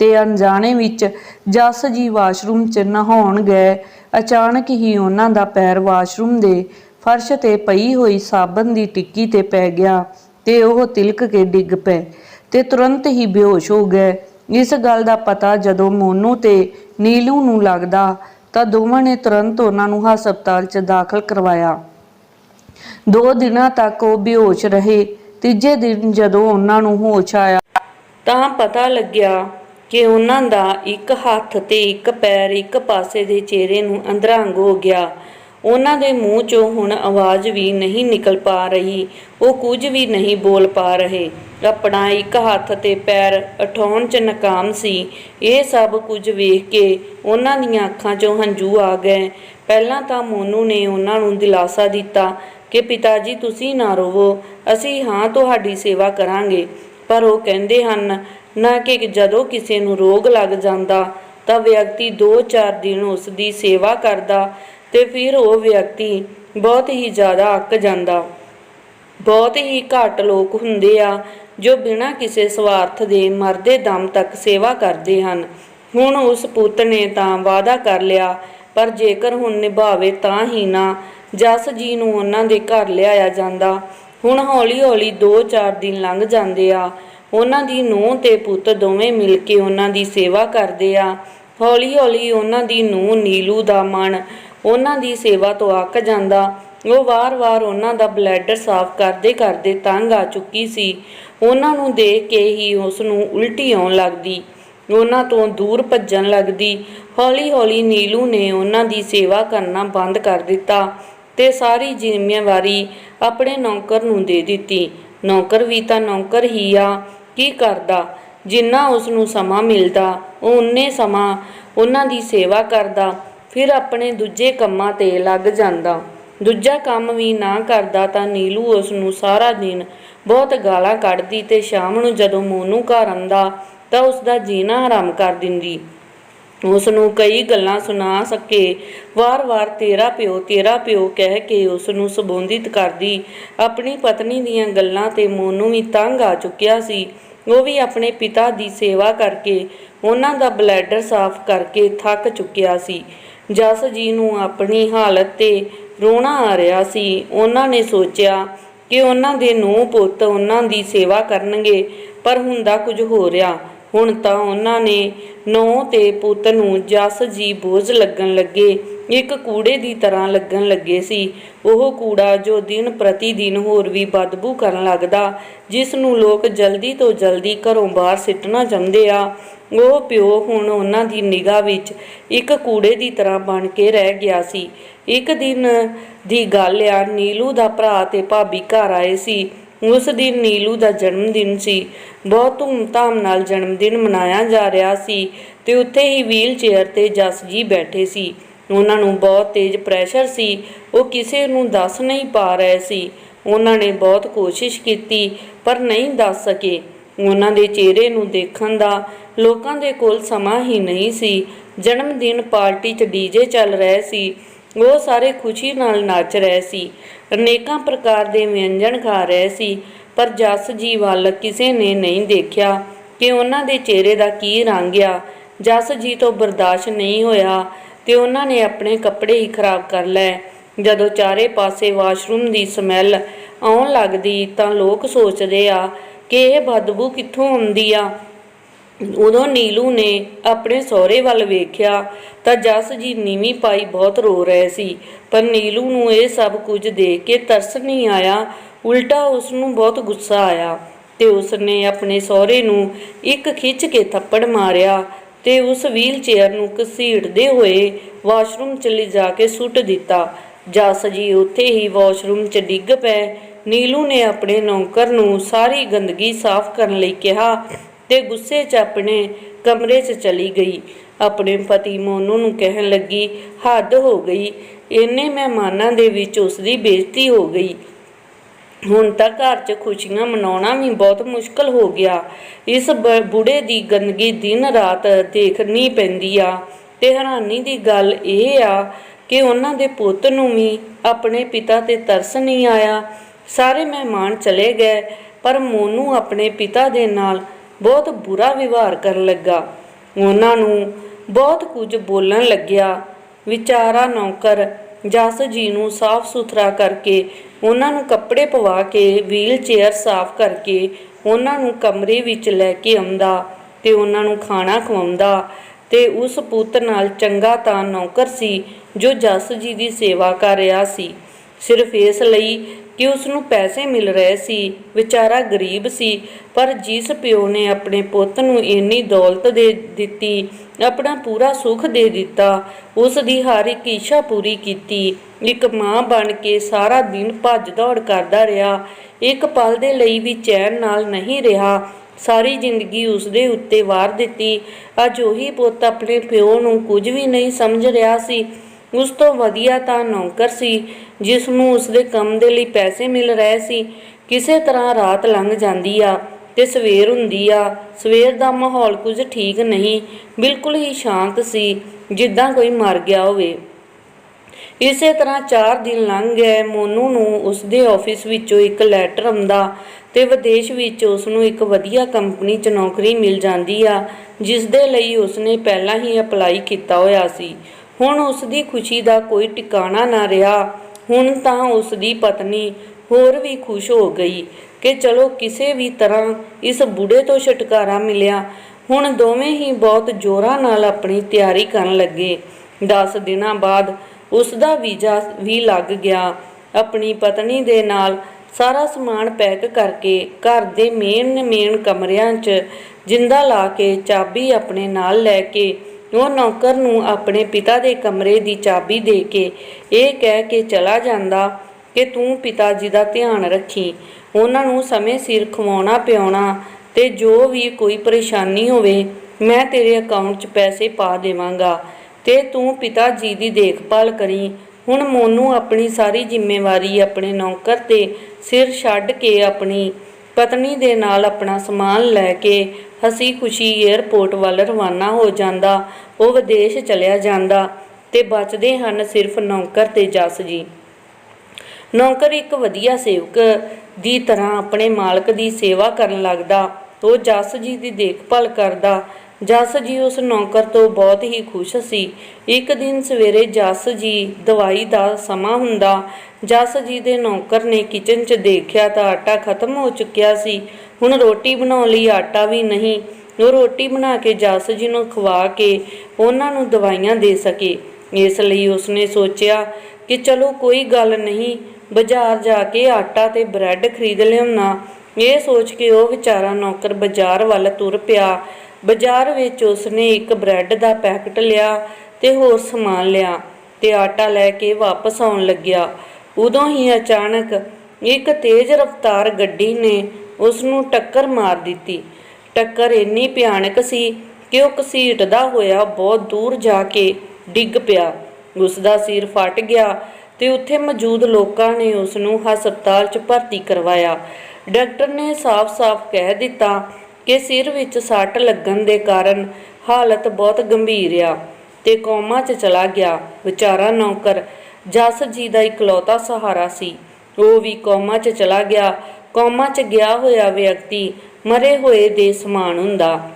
ਤੇ ਅਣਜਾਣੇ ਵਿੱਚ ਜਸ ਜੀ ਵਾਸ਼ਰੂਮ 'ਚ ਨਹਾਉਣ ਗਏ। ਅਚਾਨਕ ਹੀ ਉਹਨਾਂ ਦਾ ਪੈਰ ਵਾਸ਼ਰੂਮ ਦੇ ਫਰਸ਼ ਤੇ ਪਈ ਹੋਈ ਸਾਬਣ ਦੀ ਟਿੱਕੀ ਤੇ ਪੈ ਗਿਆ ਤੇ ਉਹ ਤਿਲਕ ਕੇ ਡਿੱਗ ਪਏ ਤੇ ਤੁਰੰਤ ਹੀ ਬੇਹੋਸ਼ ਹੋ ਗਏ। ਇਸ ਗੱਲ ਦਾ ਪਤਾ ਜਦੋਂ ਮੋਨੂ ਤੇ ਨੀਲੂ ਨੂੰ ਲੱਗਦਾ ਤਾਂ ਦੋਵਾਂ ਨੇ ਤੁਰੰਤ ਉਹਨਾਂ ਨੂੰ ਹਸਪਤਾਲ 'ਚ ਦਾਖਲ ਕਰਵਾਇਆ। ਦੋ ਦਿਨਾਂ ਤੱਕ ਉਹ ਬੇਹੋਸ਼ ਰਹੇ। ਤੀਜੇ ਦਿਨ ਜਦੋਂ ਉਹਨਾਂ ਨੂੰ ਹੋਸ਼ ਆਇਆ, ਤਾਂ ਪਤਾ ਲੱਗਿਆ ਕਿ ਉਹਨਾਂ ਦਾ ਇੱਕ ਹੱਥ ਤੇ ਇੱਕ ਪੈਰ ਇੱਕ ਪਾਸੇ ਦੇ ਚਿਹਰੇ ਨੂੰ ਅੰਦਰੰਗ ਹੋ ਗਿਆ। ਉਹਨਾਂ ਦੇ ਮੂੰਹ ਚੋਂ ਹੁਣ ਆਵਾਜ਼ ਵੀ ਨਹੀਂ ਨਿਕਲ ਪਾ ਰਹੀ, ਉਹ ਕੁਝ ਵੀ ਨਹੀਂ ਬੋਲ ਪਾ ਰਹੇ। ਆਪਣਾ ਇੱਕ ਹੱਥ ਤੇ ਪੈਰ ਉਠਾਉਣ 'ਚ ਨਾਕਾਮ ਸੀ। ਇਹ ਸਭ ਕੁਝ ਵੇਖ ਕੇ ਉਹਨਾਂ ਦੀਆਂ ਅੱਖਾਂ 'ਚੋਂ ਹੰਝੂ ਆ ਗਏ। ਪਹਿਲਾਂ ਤਾਂ ਮੋਨੂ ਨੇ ਉਹਨਾਂ ਨੂੰ ਦਿਲਾਸਾ ਦਿੱਤਾ ਕਿ ਪਿਤਾ ਜੀ ਤੁਸੀਂ ਨਾ ਰੋਵੋ, ਅਸੀਂ ਹਾਂ ਤੁਹਾਡੀ ਸੇਵਾ ਕਰਾਂਗੇ। ਪਰ ਉਹ ਕਹਿੰਦੇ ਹਨ, ਨਾ ਕਿ ਜਦੋਂ ਕਿਸੇ ਨੂੰ ਰੋਗ ਲੱਗ ਜਾਂਦਾ, ਤਾਂ ਵਿਅਕਤੀ 2-4 ਦਿਨ ਉਸ ਦੀ ਸੇਵਾ ਕਰਦਾ ਤੇ ਫਿਰ ਉਹ ਵਿਅਕਤੀ ਬਹੁਤ ਹੀ ਜ਼ਿਆਦਾ ਅੱਕ ਜਾਂਦਾ। ਬਹੁਤ ਹੀ ਘੱਟ ਲੋਕ ਹੁੰਦੇ ਆ, ਜੋ ਬਿਨਾਂ ਕਿਸੇ ਸਵਾਰਥ ਦੇ ਮਰਦੇ ਦਮ ਤੱਕ ਸੇਵਾ ਕਰਦੇ ਹਨ। ਹੁਣ ਉਸ ਪੁੱਤ ਨੇ ਤਾਂ ਵਾਅਦਾ ਕਰ ਲਿਆ, ਪਰ ਜੇਕਰ ਹੁਣ ਨਿਭਾਵੇ ਤਾਂ ਹੀ ਨਾ ਜਸ ਜੀ ਨੂੰ ਉਹਨਾਂ ਦੇ ਘਰ ਲਿਆਇਆ ਜਾਂਦਾ। ਹੁਣ ਹੌਲੀ-ਹੌਲੀ 2-4 ਦਿਨ ਲੰਘ ਜਾਂਦੇ ਆ। ਉਹਨਾਂ ਦੀ ਨੂੰਹ ਤੇ ਪੁੱਤ ਦੋਵੇਂ ਮਿਲ ਕੇ ਉਹਨਾਂ ਦੀ ਸੇਵਾ ਕਰਦੇ ਆ। ਹੌਲੀ-ਹੌਲੀ ਉਹਨਾਂ ਦੀ ਨੂੰਹ ਨੀਲੂ ਦਾ ਮਨ ਉਹਨਾਂ ਦੀ ਸੇਵਾ ਤੋਂ ਅੱਕ ਜਾਂਦਾ। ਉਹ ਵਾਰ-ਵਾਰ ਉਹਨਾਂ ਦਾ ਬਲੈਡਰ ਸਾਫ਼ ਕਰਦੇ ਕਰਦੇ ਤੰਗ ਆ ਚੁੱਕੀ ਸੀ। ਉਹਨਾਂ ਨੂੰ ਦੇਖ ਕੇ ਹੀ ਉਸ ਨੂੰ ਉਲਟੀ ਆਉਣ ਲੱਗਦੀ। ਉਹਨਾਂ ਤੋਂ ਦੂਰ ਭੱਜਣ ਲੱਗਦੀ। ਹੌਲੀ-ਹੌਲੀ ਨੀਲੂ ਨੇ ਉਹਨਾਂ ਦੀ ਸੇਵਾ ਕਰਨਾ ਬੰਦ ਕਰ ਦਿੱਤਾ। ਤੇ ਸਾਰੀ ਜ਼ਿੰਮੇਵਾਰੀ ਆਪਣੇ ਨੌਕਰ ਨੂੰ ਦੇ ਦਿੱਤੀ। ਨੌਕਰ ਵੀ ਤਾਂ ਨੌਕਰ ਹੀ ਆ, ਕੀ ਕਰਦਾ? ਜਿੰਨਾ ਉਸ ਨੂੰ ਸਮਾਂ ਮਿਲਦਾ, ਉਹ ਉਨੇ ਸਮਾਂ ਉਹਨਾਂ ਦੀ ਸੇਵਾ ਕਰਦਾ, ਫਿਰ ਆਪਣੇ ਦੂਜੇ ਕੰਮਾਂ ਤੇ ਲੱਗ ਜਾਂਦਾ। ਦੂਜਾ ਕੰਮ ਵੀ ਨਾ ਕਰਦਾ ਤਾਂ ਨੀਲੂ ਉਸ ਨੂੰ ਸਾਰਾ ਦਿਨ ਬਹੁਤ ਗਾਲਾਂ ਕੱਢਦੀ ਤੇ ਸ਼ਾਮ ਨੂੰ ਜਦੋਂ ਮੋਨੂ ਘਰ ਆਉਂਦਾ ਤਾਂ ਉਸ ਦਾ ਜੀਣਾ ਹਰਾਮ ਕਰ ਦਿੰਦੀ। ਉਸ ਨੂੰ ਕਈ ਗੱਲਾਂ ਸੁਣਾ ਸਕੇ। ਵਾਰ-ਵਾਰ ਤੇਰਾ ਪਿਓ ਤੇਰਾ ਪਿਓ ਕਹਿ ਕੇ ਉਸ ਨੂੰ ਸੰਬੋਧਿਤ ਕਰਦੀ। ਆਪਣੀ ਪਤਨੀ ਦੀਆਂ ਗੱਲਾਂ ਤੇ ਮੋਨੂ ਵੀ ਤੰਗ ਆ ਚੁੱਕਿਆ ਸੀ। ਉਹ ਵੀ ਆਪਣੇ ਪਿਤਾ ਦੀ ਸੇਵਾ ਕਰਕੇ ਉਹਨਾਂ ਦਾ ਬਲੈਡਰ ਸਾਫ਼ ਕਰਕੇ ਥੱਕ ਚੁੱਕਿਆ ਸੀ। ਜਸ ਜੀ ਨੂੰ ਆਪਣੀ ਹਾਲਤ ਤੇ ਰੋਣਾ ਆ ਰਿਹਾ ਸੀ। ਉਹਨਾਂ ਨੇ ਸੋਚਿਆ ਕਿ ਉਹਨਾਂ ਦੇ ਨੂੰਹ ਪੁੱਤ ਉਹਨਾਂ ਦੀ ਸੇਵਾ ਕਰਨਗੇ, ਪਰ ਹੁੰਦਾ ਕੁਝ ਹੋ ਰਿਹਾ। ਹੁਣ ਤਾਂ ਉਹਨਾਂ ਨੇ ਨੌ ਤੇ ਪੁੱਤ ਨੂੰ ਜਸ ਜੀ ਬੋਝ ਲੱਗਣ ਲੱਗੇ। ਇੱਕ ਕੂੜੇ ਦੀ ਤਰ੍ਹਾਂ ਲੱਗਣ ਲੱਗੇ ਸੀ। ਉਹ ਕੂੜਾ ਜੋ ਦਿਨ ਪ੍ਰਤੀ ਦਿਨ ਹੋਰ ਵੀ ਬਦਬੂ ਕਰਨ ਲੱਗਦਾ, ਜਿਸ ਨੂੰ ਲੋਕ ਜਲਦੀ ਤੋਂ ਜਲਦੀ ਘਰੋਂ ਬਾਹਰ ਸਿੱਟਣਾ ਚਾਹੁੰਦੇ ਆ। ਉਹ ਪਿਓ ਹੁਣ ਉਹਨਾਂ ਦੀ ਨਿਗਾਹ ਵਿੱਚ ਇੱਕ ਕੂੜੇ ਦੀ ਤਰ੍ਹਾਂ ਬਣ ਕੇ ਰਹਿ ਗਿਆ ਸੀ। ਇੱਕ ਦਿਨ ਦੀ ਗੱਲ ਆ, ਨੀਲੂ ਦਾ ਭਰਾ ਤੇ ਭਾਬੀ ਘਰ ਆਏ ਸੀ। ਉਸ ਦਿਨ ਨੀਲੂ ਦਾ ਜਨਮ ਦਿਨ ਸੀ। ਬਹੁਤ ਧੂਮ-ਧਾਮ ਨਾਲ ਜਨਮ ਦਿਨ ਮਨਾਇਆ ਜਾ ਰਿਹਾ ਸੀ ਤੇ ਉੱਥੇ ਹੀ ਵੀਲ ਚੇਅਰ ਤੇ ਜਸ ਜੀ ਬੈਠੇ ਸੀ। ਉਹਨਾਂ ਨੂੰ ਬਹੁਤ ਤੇਜ਼ ਪ੍ਰੈਸ਼ਰ ਸੀ। ਉਹ ਕਿਸੇ ਨੂੰ ਦੱਸ ਨਹੀਂ ਪਾ ਰਹੇ ਸੀ। ਉਹਨਾਂ ਨੇ ਬਹੁਤ ਕੋਸ਼ਿਸ਼ ਕੀਤੀ, ਪਰ ਨਹੀਂ ਦੱਸ ਸਕੇ। ਉਹਨਾਂ ਦੇ ਚਿਹਰੇ ਨੂੰ ਦੇਖਣ ਦਾ ਲੋਕਾਂ ਦੇ ਕੋਲ ਸਮਾਂ ਹੀ ਨਹੀਂ ਸੀ। ਜਨਮ ਦਿਨ ਪਾਰਟੀ 'ਚ ਡੀਜੇ ਚੱਲ ਰਹੇ ਸੀ। ਉਹ ਸਾਰੇ ਖੁਸ਼ੀ ਨਾਲ ਨੱਚ ਰਹੇ ਸੀ। ਅਨੇਕਾਂ ਪ੍ਰਕਾਰ ਦੇ ਵਿਅੰਜਨ ਖਾ ਰਹੇ ਸੀ, ਪਰ ਜਸ ਜੀ ਵੱਲ ਕਿਸੇ ਨੇ ਨਹੀਂ ਦੇਖਿਆ ਕਿ ਉਹਨਾਂ ਦੇ ਚਿਹਰੇ ਦਾ ਕੀ ਰੰਗ ਆ। ਜਸ ਜੀ ਤੋਂ ਬਰਦਾਸ਼ਤ ਨਹੀਂ ਹੋਇਆ ਤੇ ਉਹਨਾਂ ਨੇ ਆਪਣੇ ਕੱਪੜੇ ਹੀ ਖਰਾਬ ਕਰ ਲਏ। ਜਦੋਂ ਚਾਰੇ ਪਾਸੇ ਵਾਸ਼ਰੂਮ ਦੀ ਸਮੈਲ ਆਉਣ ਲੱਗਦੀ ਤਾਂ ਲੋਕ ਸੋਚਦੇ ਆ ਕਿ ਇਹ ਬਦਬੂ ਕਿੱਥੋਂ ਆਉਂਦੀ ਆ। ਉਦੋਂ ਨੀਲੂ ਨੇ ਆਪਣੇ ਸਹੁਰੇ ਵੱਲ ਵੇਖਿਆ ਤਾਂ ਜਸ ਜੀ ਨੀਵੀਂ ਪਾਈ ਬਹੁਤ ਰੋ ਰਹੇ ਸੀ, ਪਰ ਨੀਲੂ ਨੂੰ ਇਹ ਸਭ ਕੁਝ ਦੇਖ ਕੇ ਤਰਸ ਨਹੀਂ ਆਇਆ। ਉਲਟਾ ਉਸ ਨੂੰ ਬਹੁਤ ਗੁੱਸਾ ਆਇਆ ਤੇ ਉਸ ਨੇ ਆਪਣੇ ਸਹੁਰੇ ਨੂੰ ਇੱਕ ਖਿੱਚ ਕੇ ਥੱਪੜ ਮਾਰਿਆ ਤੇ ਉਸ ਵੀਲ ਚੇਅਰ ਨੂੰ ਘਸੀੜਦੇ ਹੋਏ ਵਾਸ਼ਰੂਮ 'ਚ ਲਿਜਾ ਕੇ ਸੁੱਟ ਦਿੱਤਾ। ਜਸ ਜੀ ਉੱਥੇ ਹੀ ਵਾਸ਼ਰੂਮ 'ਚ ਡਿੱਗ ਪਏ। ਨੀਲੂ ਨੇ ਆਪਣੇ ਨੌਕਰ ਨੂੰ ਸਾਰੀ ਗੰਦਗੀ ਸਾਫ਼ ਕਰਨ ਲਈ ਕਿਹਾ ਤੇ ਗੁੱਸੇ 'ਚ ਆਪਣੇ ਕਮਰੇ 'ਚ ਚਲੀ ਗਈ। ਆਪਣੇ ਪਤੀ ਮੋਨੂ ਨੂੰ ਕਹਿਣ ਲੱਗੀ, ਹੱਦ ਹੋ ਗਈ। ਇੰਨੇ ਮਹਿਮਾਨਾਂ ਦੇ ਵਿੱਚ ਉਸ ਦੀ ਬੇਇੱਜ਼ਤੀ ਹੋ ਗਈ। ਹੁਣ ਤਾਂ ਘਰ 'ਚ ਖੁਸ਼ੀਆਂ ਮਨਾਉਣਾ ਵੀ ਬਹੁਤ ਮੁਸ਼ਕਲ ਹੋ ਗਿਆ। ਇਸ ਬ- ਬੁੜੇ ਦੀ ਗੰਦਗੀ ਦਿਨ ਰਾਤ ਦੇਖਣੀ ਪੈਂਦੀ ਆ। ਤੇ ਹੈਰਾਨੀ ਦੀ ਗੱਲ ਇਹ ਆ ਕਿ ਉਹਨਾਂ ਦੇ ਪੁੱਤ ਨੂੰ ਵੀ ਆਪਣੇ ਪਿਤਾ ਤੇ ਤਰਸ ਨਹੀਂ ਆਇਆ। ਸਾਰੇ ਮਹਿਮਾਨ ਚਲੇ ਗਏ, ਪਰ ਮੋਨੂ ਆਪਣੇ ਪਿਤਾ ਦੇ ਨਾਲ ਬਹੁਤ ਬੁਰਾ ਵਿਵਹਾਰ ਕਰਨ ਲੱਗਾ। ਉਹਨਾਂ ਨੂੰ ਬਹੁਤ ਕੁਝ ਬੋਲਣ ਲੱਗਿਆ। ਵਿਚਾਰਾ ਨੌਕਰ ਜਸ ਜੀ ਨੂੰ ਸਾਫ਼ ਸੁਥਰਾ ਕਰਕੇ, ਉਹਨਾਂ ਨੂੰ ਕੱਪੜੇ ਪਵਾ ਕੇ ਵੀਲ ਚੇਅਰ ਸਾਫ਼ ਕਰਕੇ ਉਹਨਾਂ ਨੂੰ ਕਮਰੇ ਵਿੱਚ ਲੈ ਕੇ ਆਉਂਦਾ ਤੇ ਉਹਨਾਂ ਨੂੰ ਖਾਣਾ ਖਵਾਉਂਦਾ ਤੇ ਉਸ ਪੁੱਤ ਨਾਲ ਚੰਗਾ ਤਾਂ ਨੌਕਰ ਸੀ ਜੋ ਜਸ ਜੀ ਦੀ ਸੇਵਾ ਕਰ ਰਿਹਾ ਸੀ। ਸਿਰਫ ਇਸ ਲਈ ਕਿ ਉਸ ਨੂੰ ਪੈਸੇ ਮਿਲ ਰਹੇ ਸੀ, ਵਿਚਾਰਾ ਗਰੀਬ ਸੀ, ਪਰ ਜਿਸ ਪਿਓ ਨੇ ਆਪਣੇ ਪੁੱਤ ਨੂੰ ਇੰਨੀ ਦੌਲਤ ਦੇ ਦਿੱਤੀ, ਆਪਣਾ ਪੂਰਾ ਸੁੱਖ ਦੇ ਦਿੱਤਾ ਉਸ ਦੀ ਹਰ ਇੱਕ ਇੱਛਾ ਪੂਰੀ ਕੀਤੀ, ਇੱਕ ਮਾਂ ਬਣ ਕੇ ਸਾਰਾ ਦਿਨ ਭੱਜ ਦੌੜ ਕਰਦਾ ਰਿਹਾ, ਇੱਕ ਪਲ ਦੇ ਲਈ ਵੀ ਚੈਨ ਨਾਲ ਨਹੀਂ ਰਿਹਾ, ਸਾਰੀ ਜ਼ਿੰਦਗੀ ਉਸ ਦੇ ਉੱਤੇ ਵਾਰ ਦਿੱਤੀ, ਅੱਜ ਉਹੀ ਪੁੱਤ ਆਪਣੇ ਪਿਓ ਨੂੰ ਕੁਝ ਵੀ ਨਹੀਂ ਸਮਝ ਰਿਹਾ ਸੀ ਉਸ ਤੋਂ ਵਧੀਆ ਤਾਂ ਨੌਕਰ ਸੀ ਜਿਸ ਨੂੰ ਉਸ ਦੇ ਕੰਮ ਦੇ ਲਈ ਪੈਸੇ ਮਿਲ ਰਹੇ ਸੀ। ਕਿਸੇ ਤਰ੍ਹਾਂ ਰਾਤ ਲੰਘ ਜਾਂਦੀ ਆ ਤੇ ਸਵੇਰ ਹੁੰਦੀ ਆ। ਸਵੇਰ ਦਾ ਮਾਹੌਲ ਕੁਝ ਠੀਕ ਨਹੀਂ, ਬਿਲਕੁਲ ਹੀ ਸ਼ਾਂਤ ਸੀ, ਜਿੱਦਾਂ ਕੋਈ ਮਰ ਗਿਆ ਹੋਵੇ। ਇਸੇ ਤਰ੍ਹਾਂ 4 ਦਿਨ ਲੰਘ ਗਏ, ਮੋਨੂ ਨੂੰ ਉਸ ਦੇ ਆਫਿਸ ਵਿੱਚੋਂ ਇੱਕ ਲੈਟਰ ਆਉਂਦਾ ਤੇ ਵਿਦੇਸ਼ ਵਿੱਚ ਉਸ ਨੂੰ ਇੱਕ ਵਧੀਆ ਕੰਪਨੀ 'ਚ ਨੌਕਰੀ ਮਿਲ ਜਾਂਦੀ ਆ ਜਿਸ ਦੇ ਲਈ ਉਸ ਨੇ ਪਹਿਲਾਂ ਹੀ ਅਪਲਾਈ ਕੀਤਾ ਹੋਇਆ ਸੀ। ਹੁਣ ਉਸ ਦੀ ਖੁਸ਼ੀ ਦਾ ਕੋਈ ਟਿਕਾਣਾ ਨਾ ਰਿਹਾ। ਹੁਣ ਤਾਂ ਉਸ ਦੀ ਪਤਨੀ ਹੋਰ ਵੀ ਖੁਸ਼ ਹੋ ਗਈ ਕਿ ਚਲੋ ਕਿਸੇ ਵੀ ਤਰ੍ਹਾਂ ਇਸ ਬੁੜੇ ਤੋਂ ਛੁਟਕਾਰਾ ਮਿਲਿਆ। ਹੁਣ ਦੋਵੇਂ ਹੀ ਬਹੁਤ ਜ਼ੋਰਾਂ ਨਾਲ ਆਪਣੀ ਤਿਆਰੀ ਕਰਨ ਲੱਗੇ। 10 ਦਿਨਾਂ ਬਾਅਦ ਉਸ ਦਾ ਵੀਜ਼ਾ ਵੀ ਲੱਗ ਗਿਆ। ਆਪਣੀ ਪਤਨੀ ਦੇ ਨਾਲ ਸਾਰਾ ਸਮਾਨ ਪੈਕ ਕਰਕੇ ਘਰ ਦੇ ਮੇਨ ਮੇਨ ਕਮਰਿਆਂ 'ਚ ਜਿੰਦਾ ਲਾ ਕੇ ਚਾਬੀ ਆਪਣੇ ਨਾਲ ਲੈ ਕੇ ਉਹ ਨੌਕਰ ਨੂੰ ਆਪਣੇ ਪਿਤਾ ਦੇ ਕਮਰੇ ਦੀ ਚਾਬੀ ਦੇ ਕੇ ਇਹ ਕਹਿ ਕੇ ਚਲਾ ਜਾਂਦਾ ਕਿ ਤੂੰ ਪਿਤਾ ਜੀ ਦਾ ਧਿਆਨ ਰੱਖੀ। ਉਹਨਾਂ ਨੂੰ ਸਮੇਂ ਸਿਰ ਖਵਾਉਣਾ ਪਿਆਉਣਾ ਤੇ ਜੋ ਵੀ ਕੋਈ ਪਰੇਸ਼ਾਨੀ ਹੋਵੇ, ਮੈਂ ਤੇਰੇ ਅਕਾਊਂਟ 'ਚ ਪੈਸੇ ਪਾ ਦੇਵਾਂਗਾ ਤੇ ਤੂੰ ਪਿਤਾ ਜੀ ਦੀ ਦੇਖਭਾਲ ਕਰੀ। ਹੁਣ ਮੋਨੂ ਆਪਣੀ ਸਾਰੀ ਜ਼ਿੰਮੇਵਾਰੀ ਆਪਣੇ ਨੌਕਰ ਤੇ ਸਿਰ ਛੱਡ ਕੇ ਆਪਣੀ ਪਤਨੀ ਦੇ ਨਾਲ ਆਪਣਾ ਸਮਾਨ ਲੈ ਕੇ ਹਸੀ ਖੁਸ਼ੀ 에ਅਰਪੋਰਟ ਵੱਲ ਰਵਾਨਾ ਹੋ ਜਾਂਦਾ। ਉਹ ਵਿਦੇਸ਼ ਚਲਿਆ ਜਾਂਦਾ ਤੇ ਬਚਦੇ ਹਨ ਸਿਰਫ ਨੌਕਰ ਤੇ ਜਸ ਜੀ। ਨੌਕਰ ਇੱਕ ਵਧੀਆ ਸੇਵਕ ਦੀ ਤਰ੍ਹਾਂ ਆਪਣੇ ਮਾਲਕ ਦੀ ਸੇਵਾ ਕਰਨ ਲੱਗਦਾ। ਉਹ ਜਸ ਜੀ ਦੀ ਦੇਖਭਾਲ ਕਰਦਾ। ਜਸ ਜੀ ਉਸ ਨੌਕਰ ਤੋਂ ਬਹੁਤ ਹੀ ਖੁਸ਼ ਸੀ। ਇੱਕ ਦਿਨ ਸਵੇਰੇ ਜਸ ਜੀ ਦਵਾਈ ਦਾ ਸਮਾਂ ਹੁੰਦਾ ਜਸ ਜੀ ਦੇ ਨੌਕਰ ਨੇ ਕਿਚਨ 'ਚ ਦੇਖਿਆ ਤਾਂ ਆਟਾ ਖਤਮ ਹੋ ਚੁੱਕਿਆ ਸੀ। ਹੁਣ ਰੋਟੀ ਬਣਾਉਣ ਲਈ ਆਟਾ ਵੀ ਨਹੀਂ। ਉਹ ਰੋਟੀ ਬਣਾ ਕੇ ਜੱਸ ਜੀ ਨੂੰ ਖਵਾ ਕੇ ਉਹਨਾਂ ਨੂੰ ਦਵਾਈਆਂ ਦੇ ਸਕੇ। ਇਸ ਲਈ ਉਸਨੇ ਸੋਚਿਆ ਕਿ ਚਲੋ ਕੋਈ ਗੱਲ ਨਹੀਂ, ਬਾਜ਼ਾਰ ਜਾ ਕੇ ਆਟਾ ਤੇ ਬ੍ਰੈਡ ਖਰੀਦ ਲਿਆਉਣਾ। ਇਹ ਸੋਚ ਕੇ ਉਹ ਵਿਚਾਰਾ ਨੌਕਰ ਬਾਜ਼ਾਰ ਵੱਲ ਤੁਰ ਪਿਆ। ਬਾਜ਼ਾਰ ਵਿੱਚ ਉਸਨੇ ਇੱਕ ਬ੍ਰੈਡ ਦਾ ਪੈਕਟ ਲਿਆ ਤੇ ਹੋਰ ਸਮਾਨ ਲਿਆ ਤੇ ਆਟਾ ਲੈ ਕੇ ਵਾਪਸ ਆਉਣ ਲੱਗਿਆ। ਉਦੋਂ ਹੀ ਅਚਾਨਕ ਇੱਕ ਤੇਜ਼ ਰਫ਼ਤਾਰ ਗੱਡੀ ਨੇ ਉਸ ਨੂੰ ਟੱਕਰ ਮਾਰ ਦਿੱਤੀ। ਟੱਕਰ ਇੰਨੀ ਭਿਆਨਕ ਸੀ ਕਿ ਉਹ ਘਸੀਟਦਾ ਹੋਇਆ ਬਹੁਤ ਦੂਰ ਜਾ ਕੇ ਡਿੱਗ ਪਿਆ। ਉਸ ਦਾ ਸਿਰ ਫਟ ਗਿਆ ਤੇ ਉੱਥੇ ਮੌਜੂਦ ਲੋਕਾਂ ਨੇ ਉਸ ਨੂੰ ਹਸਪਤਾਲ 'ਚ ਭਰਤੀ ਕਰਵਾਇਆ। ਡਾਕਟਰ ਨੇ ਸਾਫ਼-ਸਾਫ਼ ਕਹਿ ਦਿੱਤਾ ਕਿ ਸਿਰ ਵਿੱਚ ਸੱਟ ਲੱਗਣ ਦੇ ਕਾਰਨ ਹਾਲਤ ਬਹੁਤ ਗੰਭੀਰ ਆ ਤੇ ਕੋਮਾ 'ਚ ਚਲਾ ਗਿਆ। ਵਿਚਾਰਾ ਨੌਕਰ ਜੱਸ ਜੀ ਦਾ ਇਕਲੌਤਾ ਸਹਾਰਾ ਸੀ। ਉਹ ਵੀ ਕੌਮਾਂ 'ਚ ਚਲਾ ਗਿਆ। ਕੌਮਾਂ 'ਚ ਗਿਆ ਹੋਇਆ ਵਿਅਕਤੀ ਮਰੇ ਹੋਏ ਦੇ ਸਮਾਨ ਹੁੰਦਾ।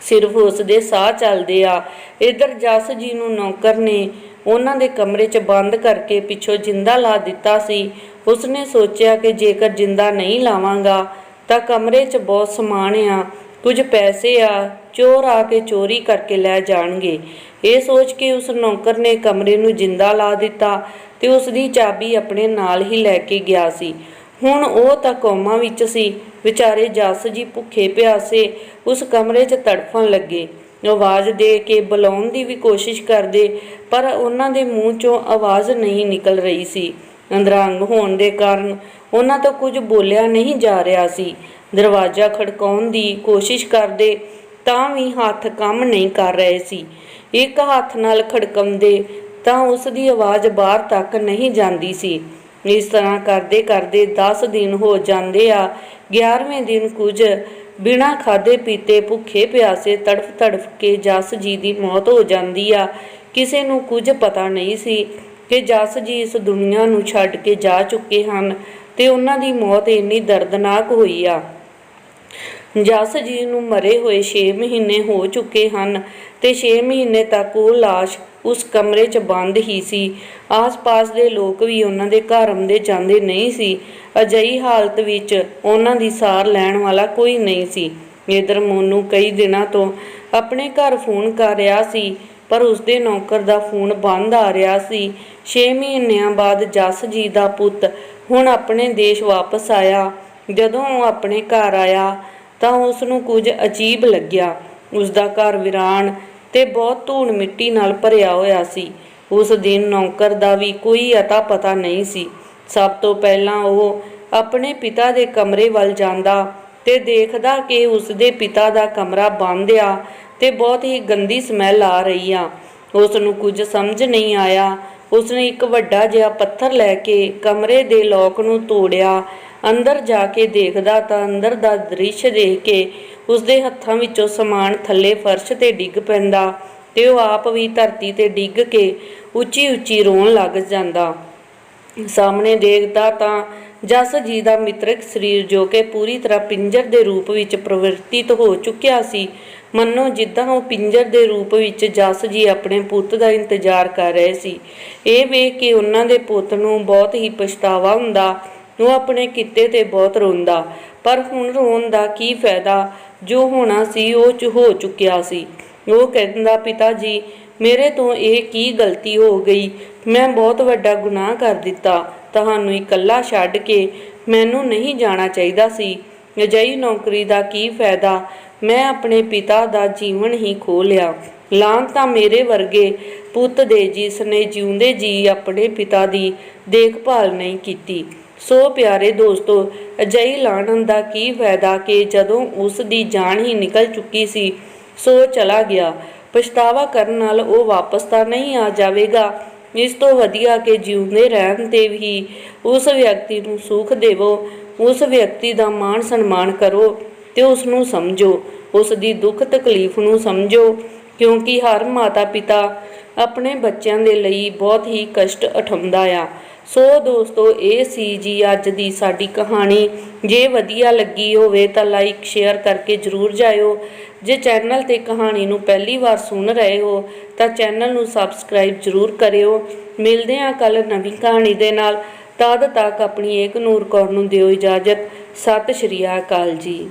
ਸਿਰਫ ਉਸ ਦੇ ਸਾਹ ਚੱਲਦੇ ਆ। ਇਧਰ ਜਸ ਜੀ ਨੂੰ ਨੌਕਰ ਨੇ ਉਹਨਾਂ ਦੇ ਕਮਰੇ 'ਚ ਬੰਦ ਕਰਕੇ ਪਿੱਛੋਂ ਜਿੰਦਾ ਲਾ ਦਿੱਤਾ ਸੀ। ਉਸਨੇ ਸੋਚਿਆ ਕਿ ਜੇਕਰ ਜਿੰਦਾ ਨਹੀਂ ਲਾਵਾਂਗਾ ਤਾਂ ਕਮਰੇ 'ਚ ਬਹੁਤ ਸਮਾਨ ਆ, ਕੁਝ ਪੈਸੇ ਆ ਚੋਰ ਆ ਕੇ ਚੋਰੀ ਕਰਕੇ ਲੈ ਜਾਣਗੇ। ਇਹ ਸੋਚ ਕੇ ਉਸ ਨੌਕਰ ਨੇ ਕਮਰੇ ਨੂੰ ਜਿੰਦਾ ਲਾ ਦਿੱਤਾ ਤੇ ਉਸ ਦੀ ਚਾਬੀ ਆਪਣੇ ਨਾਲ ਹੀ ਲੈ ਕੇ ਗਿਆ ਸੀ। ਹੁਣ ਉਹ ਤਾਂ ਕੋਮਾ ਵਿੱਚ ਸੀ। ਵਿਚਾਰੇ ਜੱਸ ਜੀ ਭੁੱਖੇ ਪਿਆਸੇ ਉਸ ਕਮਰੇ 'ਚ ਤੜਫਣ ਲੱਗੇ। ਆਵਾਜ਼ ਦੇ ਕੇ ਬੁਲਾਉਣ ਦੀ ਵੀ ਕੋਸ਼ਿਸ਼ ਕਰਦੇ, ਪਰ ਉਹਨਾਂ ਦੇ ਮੂੰਹ 'ਚੋਂ ਆਵਾਜ਼ ਨਹੀਂ ਨਿਕਲ ਰਹੀ ਸੀ। ਅੰਦਰੰਗ ਹੋਣ ਦੇ ਕਾਰਨ ਉਹਨਾਂ ਤੋਂ ਕੁਝ ਬੋਲਿਆ ਨਹੀਂ ਜਾ ਰਿਹਾ ਸੀ। ਦਰਵਾਜ਼ਾ ਖੜਕਾਉਣ ਦੀ ਕੋਸ਼ਿਸ਼ ਕਰਦੇ ਤਾਂ ਵੀ ਹੱਥ ਕੰਮ ਨਹੀਂ ਕਰ ਰਹੇ ਸੀ। ਇੱਕ ਹੱਥ ਨਾਲ ਖੜਕਾਉਂਦੇ ਤਾਂ ਉਸ ਦੀ ਆਵਾਜ਼ ਬਾਹਰ ਤੱਕ ਨਹੀਂ ਜਾਂਦੀ ਸੀ। ਇਸ ਤਰ੍ਹਾਂ ਕਰਦੇ ਕਰਦੇ 10 ਦਿਨ ਹੋ ਜਾਂਦੇ ਆ। 11ਵੇਂ ਦਿਨ ਕੁਝ ਬਿਨਾਂ ਖਾਦੇ ਪੀਤੇ ਭੁੱਖੇ ਪਿਆਸੇ ਤੜਫ ਤੜਫ ਕੇ ਜਸ ਜੀ ਦੀ ਮੌਤ ਹੋ ਜਾਂਦੀ ਆ। ਕਿਸੇ ਨੂੰ ਕੁਝ ਪਤਾ ਨਹੀਂ ਸੀ ਕਿ ਜਸ ਜੀ ਇਸ ਦੁਨੀਆ ਨੂੰ ਛੱਡ ਕੇ ਜਾ ਚੁੱਕੇ ਹਨ ਤੇ ਉਹਨਾਂ ਦੀ ਮੌਤ ਇੰਨੀ ਦਰਦਨਾਕ ਹੋਈ ਆ। ਜਸ ਜੀ ਨੂੰ ਮਰੇ ਹੋਏ 6 ਮਹੀਨੇ ਹੋ ਚੁੱਕੇ ਹਨ ਤੇ 6 ਮਹੀਨੇ ਤੱਕ ਉਹ লাশ ਉਸ ਕਮਰੇ 'ਚ ਬੰਦ ਹੀ ਸੀ। ਆਸ-ਪਾਸ ਦੇ ਲੋਕ ਵੀ ਉਹਨਾਂ ਦੇ ਘਰ ਆਉਂਦੇ ਜਾਂਦੇ ਨਹੀਂ ਸੀ। ਅਜਿਹੀ ਹਾਲਤ ਵਿੱਚ ਉਹਨਾਂ ਦੀ ਸਾਰ ਲੈਣ ਵਾਲਾ ਕੋਈ ਨਹੀਂ ਸੀ। ਇਧਰ ਮੋਨੂ ਕਈ ਦਿਨਾਂ ਤੋਂ ਆਪਣੇ ਘਰ ਫੋਨ ਕਰ ਰਿਹਾ ਸੀ, ਪਰ ਉਸਦੇ ਨੌਕਰ ਦਾ ਫੋਨ ਬੰਦ ਆ ਰਿਹਾ ਸੀ। 6 ਮਹੀਨਿਆਂ ਬਾਅਦ ਜਸ ਜੀ ਦਾ ਪੁੱਤ ਹੁਣ ਆਪਣੇ ਦੇਸ਼ ਵਾਪਸ ਆਇਆ। ਜਦੋਂ ਉਹ ਆਪਣੇ ਘਰ ਆਇਆ ਤਾਂ ਉਸ ਨੂੰ ਕੁਝ ਅਜੀਬ ਲੱਗਿਆ। ਉਸ ਦਾ ਘਰ ਵਿਰਾਨ ਤੇ ਬਹੁਤ ਧੂਣ ਮਿੱਟੀ ਨਾਲ ਭਰਿਆ ਹੋਇਆ ਸੀ। ਉਸ ਦਿਨ ਨੌਕਰ ਦਾ ਵੀ ਕੋਈ ਅਤਾ ਪਤਾ ਨਹੀਂ ਸੀ। ਸਭ ਤੋਂ ਪਹਿਲਾਂ ਉਹ ਆਪਣੇ ਪਿਤਾ ਦੇ ਕਮਰੇ ਵੱਲ ਜਾਂਦਾ ਤੇ ਦੇਖਦਾ ਕਿ ਉਸ ਦੇ ਪਿਤਾ ਦਾ ਕਮਰਾ ਬੰਦ ਆ ਤੇ ਬਹੁਤ ਹੀ ਗੰਦੀ ਸਮੈਲ ਆ ਰਹੀ ਆ। ਉਸ ਨੂੰ ਕੁਝ ਸਮਝ ਨਹੀਂ ਆਇਆ ਉਸਨੇ ਇੱਕ ਵੱਡਾ ਜਿਹਾ ਪੱਥਰ ਲੈ ਕੇ ਕਮਰੇ ਦੇ ਲੋਕ ਨੂੰ ਤੋੜਿਆ। ਅੰਦਰ ਜਾ ਕੇ ਦੇਖਦਾ ਤਾਂ ਅੰਦਰ ਦਾ ਦ੍ਰਿਸ਼ ਦੇਖ ਕੇ ਉਸਦੇ ਹੱਥਾਂ ਵਿੱਚੋਂ ਸਮਾਨ ਥੱਲੇ ਫਰਸ਼ ਤੇ ਡਿੱਗ ਪੈਂਦਾ ਤੇ ਉਹ ਆਪ ਵੀ ਧਰਤੀ ਤੇ ਡਿੱਗ ਕੇ ਉੱਚੀ ਉੱਚੀ ਰੋਣ ਲੱਗ ਜਾਂਦਾ। ਸਾਹਮਣੇ ਦੇਖਦਾ ਤਾਂ ਜਸ ਜੀ ਦਾ ਮਿੱਤਰਕ ਸਰੀਰ ਜੋ ਕਿ ਪੂਰੀ ਤਰ੍ਹਾਂ ਪਿੰਜਰ ਦੇ ਰੂਪ ਵਿੱਚ ਪ੍ਰਵਰਤਿਤ ਹੋ ਚੁੱਕਿਆ ਸੀ ਮੰਨੋ, ਜਿੱਦਾਂ ਉਹ ਪਿੰਜਰ ਦੇ ਰੂਪ ਵਿੱਚ ਜਸ ਜੀ ਆਪਣੇ ਪੁੱਤ ਦਾ ਇੰਤਜ਼ਾਰ ਕਰ ਰਹੇ ਸੀ। ਇਹ ਵੇਖ ਕੇ ਉਹਨਾਂ ਦੇ ਪੁੱਤ ਨੂੰ ਬਹੁਤ ਹੀ ਪਛਤਾਵਾ ਹੁੰਦਾ, ਉਹ ਆਪਣੇ ਕਿੱਤੇ ਤੇ ਬਹੁਤ ਰੋਂਦਾ। ਪਰ ਹੁਣ ਰੋਣ ਦਾ ਕੀ ਫਾਇਦਾ? ਜੋ ਹੋਣਾ ਸੀ, ਉਹ ਹੋ ਚੁੱਕਿਆ ਸੀ। ਉਹ ਕਹਿੰਦਾ, ਪਿਤਾ ਜੀ, ਮੇਰੇ ਤੋਂ ਇਹ ਕੀ ਗਲਤੀ ਹੋ ਗਈ? ਮੈਂ ਬਹੁਤ ਵੱਡਾ ਗੁਨਾਹ ਕਰ ਦਿੱਤਾ। ਤੁਹਾਨੂੰ ਇਕੱਲਾ ਛੱਡ ਕੇ ਮੈਨੂੰ ਨਹੀਂ ਜਾਣਾ ਚਾਹੀਦਾ ਸੀ। ਅਜਿਹੀ ਨੌਕਰੀ ਦਾ ਕੀ ਫਾਇਦਾ? ਮੈਂ ਆਪਣੇ ਪਿਤਾ ਦਾ ਜੀਵਨ ਹੀ ਖੋ ਲਿਆ। ਲਾਂ ਤਾਂ ਮੇਰੇ ਵਰਗੇ ਪੁੱਤ ਦੇ ਜਿਸ ਨੇ ਜਿਉਂਦੇ ਜੀ ਆਪਣੇ ਪਿਤਾ ਦੀ ਦੇਖਭਾਲ ਨਹੀਂ ਕੀਤੀ। ਸੋ ਪਿਆਰੇ ਦੋਸਤੋ, ਅਜਿਹੀ ਲਾਣਨ ਦਾ ਕੀ ਫਾਇਦਾ ਕਿ ਜਦੋਂ ਉਸ ਦੀ ਜਾਨ ਹੀ ਨਿਕਲ ਚੁੱਕੀ ਸੀ, ਸੋ ਚਲਾ ਗਿਆ। ਪਛਤਾਵਾ ਕਰਨ ਨਾਲ ਉਹ ਵਾਪਸ ਤਾਂ ਨਹੀਂ ਆ ਜਾਵੇਗਾ। ਇਸ ਤੋਂ ਵਧੀਆ ਕਿ ਜਿਉਂਦੇ ਰਹਿਣ ਤੇ ਵੀ ਉਸ ਵਿਅਕਤੀ ਨੂੰ ਸੁੱਖ ਦੇਵੋ, ਉਸ ਵਿਅਕਤੀ ਦਾ ਮਾਣ ਸਨਮਾਨ ਕਰੋ। ਤੇ ਉਸ ਨੂੰ ਸਮਝੋ। ਉਸ ਦੀ ਦੁੱਖ ਤਕਲੀਫ ਨੂੰ ਸਮਝੋ, ਕਿਉਂਕਿ ਹਰ ਮਾਤਾ ਪਿਤਾ ਆਪਣੇ ਬੱਚਿਆਂ ਦੇ ਲਈ ਬਹੁਤ ਹੀ ਕਸ਼ਟ ਉਠਾਉਂਦਾ ਆ। ਸੋ ਦੋਸਤੋ, ਇਹ ਸੀ ਜੀ ਅੱਜ ਦੀ ਸਾਡੀ ਕਹਾਣੀ। ਜੇ ਵਧੀਆ ਲੱਗੀ ਹੋਵੇ ਤਾਂ ਲਾਈਕ, ਸ਼ੇਅਰ ਕਰਕੇ ਜਰੂਰ ਜਾਇਓ। ਜੇ ਚੈਨਲ ਤੇ ਕਹਾਣੀ ਨੂੰ ਪਹਿਲੀ ਵਾਰ ਸੁਣ ਰਹੇ ਹੋ, ਤਾਂ ਚੈਨਲ ਨੂੰ ਸਬਸਕ੍ਰਾਈਬ ਜਰੂਰ ਕਰਿਓ। ਮਿਲਦੇ ਹਾਂ ਕੱਲ ਨਵੀਂ ਕਹਾਣੀ ਦੇ ਨਾਲ। ਤਦ ਤੱਕ ਆਪਣੀ ਏਕ ਨੂਰ ਕੌਰ ਨੂੰ ਦਿਓ ਇਜਾਜ਼ਤ। ਸਤਿ ਸ਼੍ਰੀ ਅਕਾਲ ਜੀ।